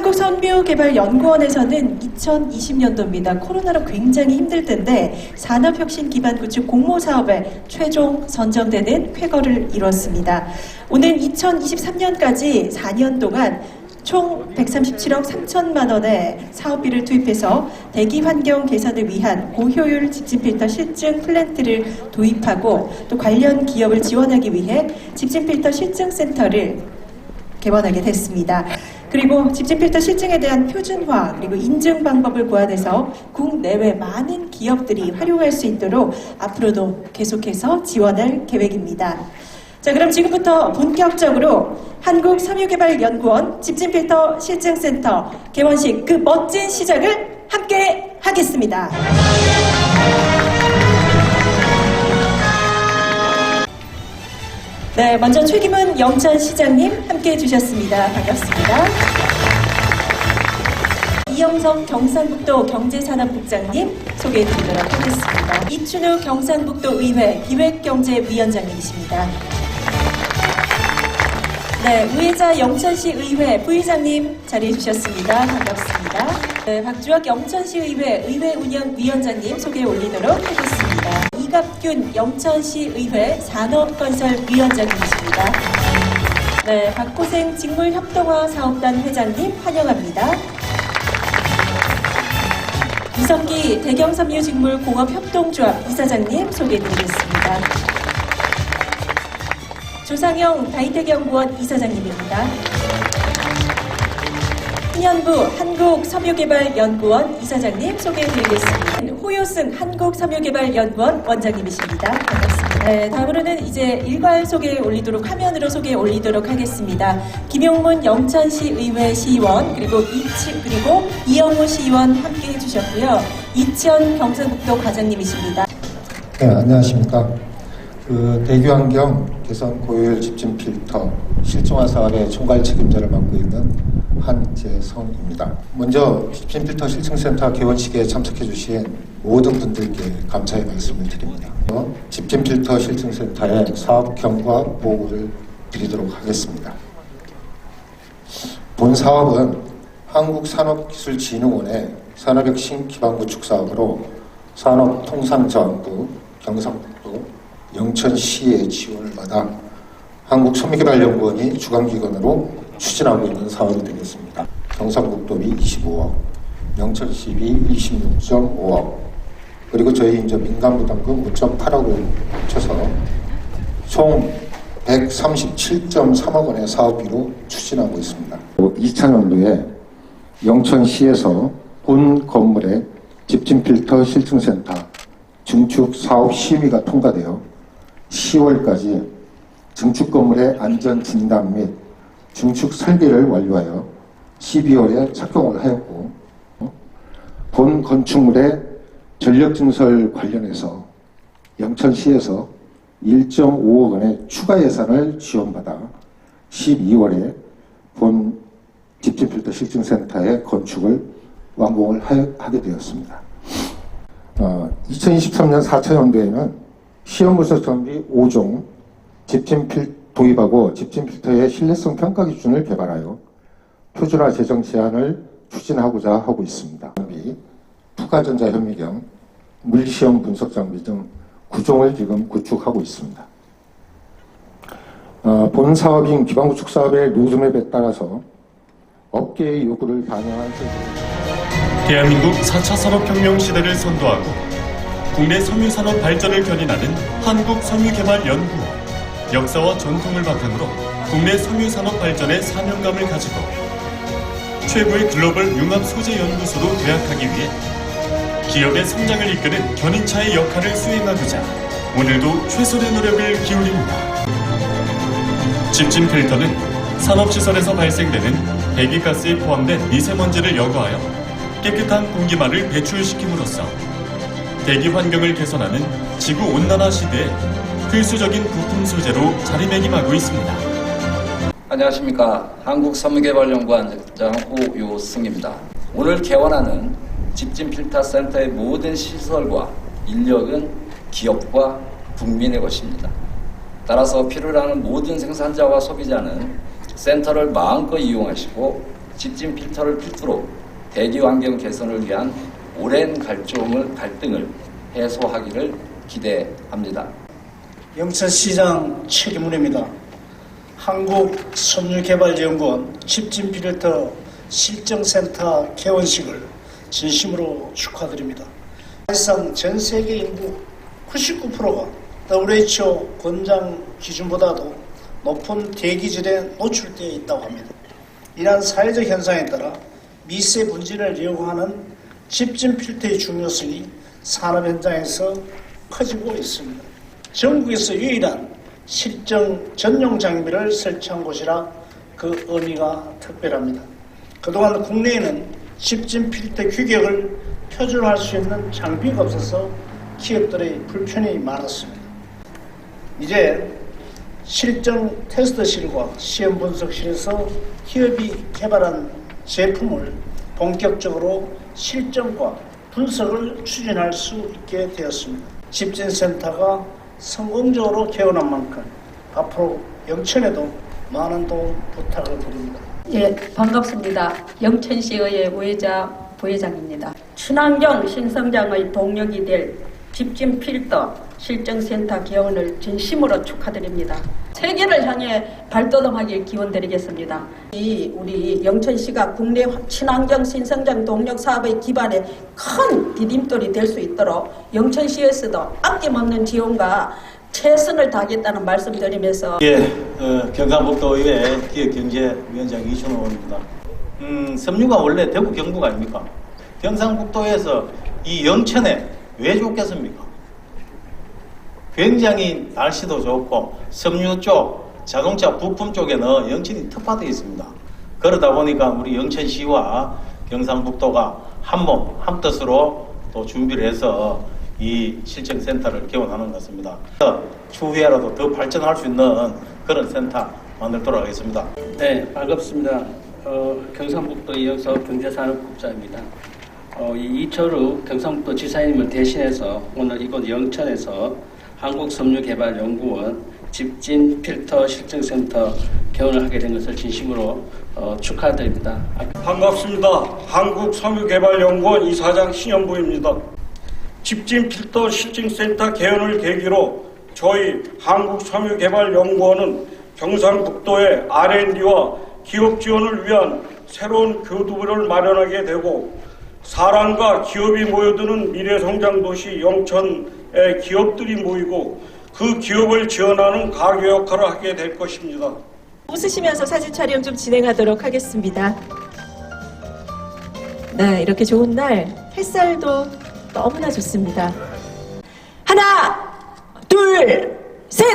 한국선묘개발연구원에서는 2020년도입니다. 코로나로 굉장히 힘들 텐데 산업혁신 기반 구축 공모 사업에 최종 선정되는 쾌거를 이뤘습니다. 오는 2023년까지 4년 동안 총 137억 3천만 원의 사업비를 투입해서 대기 환경 개선을 위한 고효율 집진 필터 실증 플랜트를 도입하고 또 관련 기업을 지원하기 위해 집진 필터 실증 센터를 개원하게 됐습니다. 그리고 집진 필터 실증에 대한 표준화 그리고 인증 방법을 고안해서 국내외 많은 기업들이 활용할 수 있도록 앞으로도 계속해서 지원할 계획입니다. 자, 그럼 지금부터 본격적으로 한국섬유개발연구원 집진필터 실증센터 개원식 그 멋진 시작을 함께 하겠습니다. 네, 먼저 최기문 영천 시장님 함께 해주셨습니다. 반갑습니다. 이영성 경상북도 경제산업국장님 소개해드리도록 하겠습니다. 이춘우 경상북도 의회 기획경제위원장님이십니다. 네, 우회자 영천시 의회 부의장님 자리해 주셨습니다. 반갑습니다. 네, 박주학 영천시 의회 의회 운영 위원장님 소개 올리도록 하겠습니다. 이갑균 영천시 의회 산업건설 위원장님이십니다. 네, 박고생 직물협동화 사업단 회장님 환영합니다. 이석기 대경섬유직물공업협동조합 이사장님 소개해드리겠습니다. 조상영 다이텍연구원 이사장님입니다. 신현부 한국섬유개발연구원 이사장님 소개해드리겠습니다. 호요승 한국섬유개발연구원 원장님이십니다. 반갑습니다. 네, 다음으로는 이제 일괄 소개 올리도록 화면으로 소개 올리도록 하겠습니다. 김용문 영천시 의회 시의원 그리고 이치 그리고 이영호 시의원 함께 해주셨고요. 이치현 경상북도 과장님이십니다. 네, 안녕하십니까. 그 대규환경 개선 고효율 집진 필터 실증화 사업의 총괄 책임자를 맡고 있는 한재성입니다. 먼저 집진 필터 실증센터 개원식에 참석해 주신 모든 분들께 감사의 말씀을 드립니다. 어, 집진 필터 실증센터의 사업 경과 보고를 드리도록 하겠습니다. 본 사업은 한국산업기술진흥원의 산업혁신 기반구축 사업으로 산업통상자원부 경상북도 영천시의 지원을 받아 한국소미개발연구원이 주관기관으로 추진하고 있는 사업이 되겠습니다. 경상북도비 25억, 영천시비 26.5억, 그리고 저희 이제 민간부담금 5.8억을 합쳐서 총 137.3억 원의 사업비로 추진하고 있습니다. 2000년도에 영천시에서 본 건물의 집진 필터 실증센터 증축 사업 심의가 통과되어 10월까지 증축 건물의 안전 진단 및 증축 설계를 완료하여 12월에 착공을 하였고 본 건축물의 전력 증설 관련해서 영천시에서 1.5억 원의 추가 예산을 지원받아 12월에 본 집진 필터 실증센터의 건축을 완공을 하게 되었습니다. 어, 2023년 4차 연도에는 시험부서 정비 5종 집진 필 도입하고 집진 필터의 신뢰성 평가 기준을 개발하여 표준화 재정 제안을 추진하고자 하고 있습니다. 장비, 투가전자 현미경, 물리시험 분석 장비 등 9종을 지금 구축하고 있습니다. 어, 본 사업인 기반 구축 사업의 로드맵에 따라서 업계의 요구를 반영한 설계입니다. 대한민국 4차 산업혁명 시대를 선도하고 국내 섬유산업 발전을 견인하는 한국섬유개발연구원 역사와 전통을 바탕으로 국내 섬유산업 발전의 사명감을 가지고 최고의 글로벌 융합 소재 연구소로 도약하기 위해 기업의 성장을 이끄는 견인차의 역할을 수행하고자 오늘도 최선의 노력을 기울입니다. 집진 필터는 산업시설에서 발생되는 배기가스에 포함된 미세먼지를 여과하여 깨끗한 공기만을 배출시킴으로써 대기 환경을 개선하는 지구 온난화 시대에 필수적인 부품 소재로 자리매김하고 있습니다. 안녕하십니까. 한국섬유개발연구원장 호요승입니다. 오늘 개원하는 집진 필터 센터의 모든 시설과 인력은 기업과 국민의 것입니다. 따라서 필요로 하는 모든 생산자와 소비자는 센터를 마음껏 이용하시고 집진 필터를 필두로 대기 환경 개선을 위한 오랜 갈등을, 갈등을 해소하기를 기대합니다. 영천시장 책임문입니다. 한국섬유개발연구원 집진 필터 실정센터 개원식을 진심으로 축하드립니다. 사실상 전 세계 인구 99%가 WHO 권장 기준보다도 높은 대기질에 노출되어 있다고 합니다. 이러한 사회적 현상에 따라 미세 분진을 이용하는 집진 필터의 중요성이 산업 현장에서 커지고 있습니다. 전국에서 유일한 실정 전용 장비를 설치한 곳이라 그 의미가 특별합니다. 그동안 국내에는 집진 필터 규격을 표준화할 수 있는 장비가 없어서 기업들의 불편이 많았습니다. 이제 실정 테스트실과 시험 분석실에서 기업이 개발한 제품을 본격적으로 실정과 분석을 추진할 수 있게 되었습니다. 집진센터가 성공적으로 개원한 만큼 앞으로 영천에도 많은 도움 부탁을 드립니다. 예, 반갑습니다. 영천시의회 우회자 부회장입니다. 친환경 신성장의 동력이 될 집진 필터 실정센터 개원을 진심으로 축하드립니다. 세계를 향해 발돋움하길 기원드리겠습니다. 이 우리 영천시가 국내 친환경 신성장 동력 사업의 기반에 큰 디딤돌이 될 수 있도록 영천시에서도 아낌없는 지원과 최선을 다하겠다는 말씀드리면서 예, 어, 경상북도의회 기업경제위원장 이준호 의원입니다. 음, 섬유가 원래 대구 경북 아닙니까? 경상북도에서 이 영천에 왜 좋겠습니까? 굉장히 날씨도 좋고 섬유 쪽, 자동차 부품 쪽에는 영천이 특화되어 있습니다. 그러다 보니까 우리 영천시와 경상북도가 한몸 한뜻으로 또 준비를 해서 이 실증센터를 개원하는 것 같습니다. 추후에라도 더 발전할 수 있는 그런 센터 만들도록 하겠습니다. 네, 반갑습니다. 어, 경상북도 이영서 경제산업국장입니다. 어, 이 이철우 경상북도 지사님을 대신해서 오늘 이곳 영천에서 한국섬유개발연구원 집진 필터 실증센터 개원을 하게 된 것을 진심으로 어, 축하드립니다. 반갑습니다. 한국섬유개발연구원 이사장 신현부입니다. 집진 필터 실증센터 개원을 계기로 저희 한국섬유개발연구원은 경상북도의 R&D와 기업 지원을 위한 새로운 교두부를 마련하게 되고 사람과 기업이 모여드는 미래성장 도시 영천에 기업들이 모이고 그 기업을 지원하는 가교 역할을 하게 될 것입니다. 웃으시면서 사진 촬영 좀 진행하도록 하겠습니다. 네, 이렇게 좋은 날 햇살도 너무나 좋습니다. 하나, 둘, 셋!